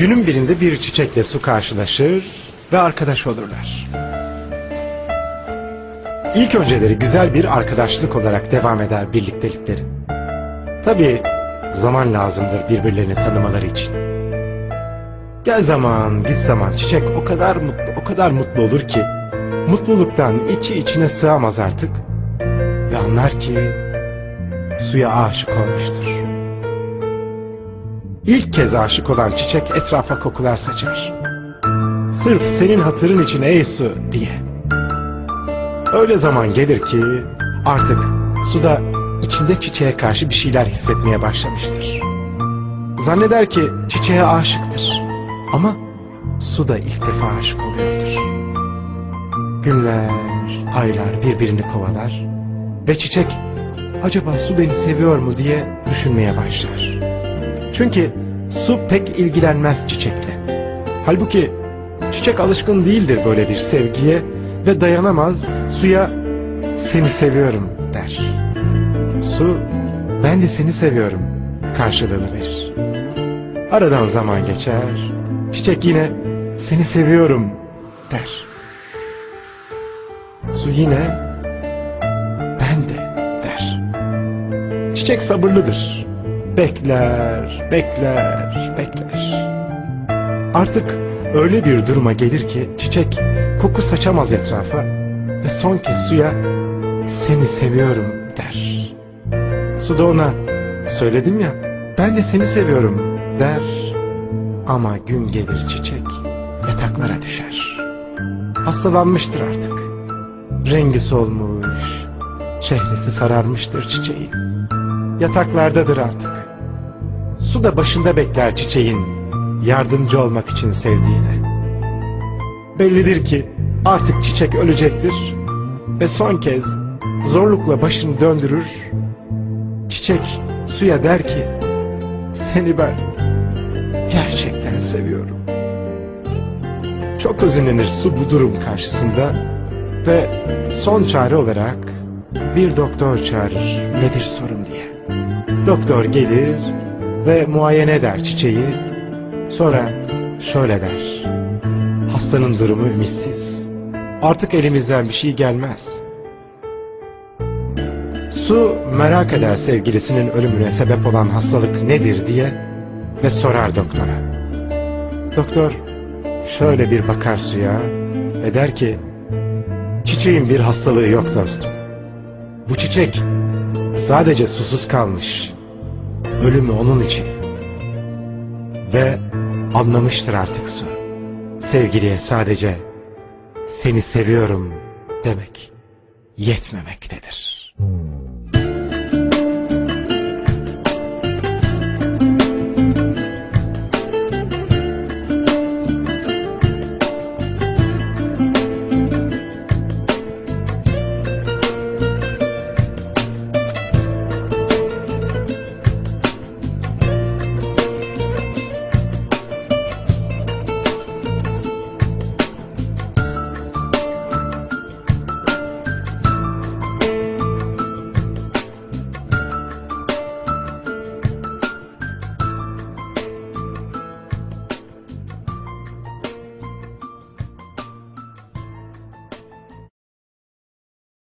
Günün birinde bir çiçekle su karşılaşır ve arkadaş olurlar. İlk önceleri güzel bir arkadaşlık olarak devam eder birliktelikleri. Tabii zaman lazımdır birbirlerini tanımaları için. Gel zaman, git zaman çiçek o kadar mutlu, o kadar mutlu olur ki mutluluktan içi içine sığamaz artık ve anlar ki suya aşık olmuştur. İlk kez aşık olan çiçek etrafa kokular saçar. Sırf senin hatırın için ey su diye. Öyle zaman gelir ki artık suda içinde çiçeğe karşı bir şeyler hissetmeye başlamıştır. Zanneder ki çiçeğe aşıktır. Ama su da ilk defa aşık oluyordur. Günler, aylar birbirini kovalar ve çiçek acaba su beni seviyor mu diye düşünmeye başlar. Çünkü su pek ilgilenmez çiçekle. Halbuki çiçek alışkın değildir böyle bir sevgiye ve dayanamaz suya seni seviyorum der. Su ben de seni seviyorum karşılığını verir. Aradan zaman geçer, çiçek yine seni seviyorum der. Su yine ben de der. Çiçek sabırlıdır. Bekler, bekler, bekler. Artık öyle bir duruma gelir ki çiçek koku saçamaz etrafa ve son kez suya seni seviyorum der. Su da ona söyledim ya ben de seni seviyorum der. Ama gün gelir çiçek yataklara düşer. Hastalanmıştır artık. Rengi solmuş, çehresi sararmıştır çiçeğin. Yataklardadır artık. Su da başında bekler çiçeğin yardımcı olmak için sevdiğine. Bellidir ki artık çiçek ölecektir ve son kez zorlukla başını döndürür. Çiçek suya der ki seni ben gerçekten seviyorum. Çok özünlenir su bu durum karşısında ve son çare olarak bir doktor çağırır nedir sorun diye. Doktor gelir ve muayene eder çiçeği. Sonra şöyle der. Hastanın durumu ümitsiz. Artık elimizden bir şey gelmez. Su merak eder sevgilisinin ölümüne sebep olan hastalık nedir diye ve sorar doktora. Doktor şöyle bir bakar suya ve der ki Çiçeğin bir hastalığı yok dostum. Bu çiçek sadece susuz kalmış. Ölümü onun için. Ve anlamıştır artık su. Sevgiliye sadece seni seviyorum demek yetmemektedir.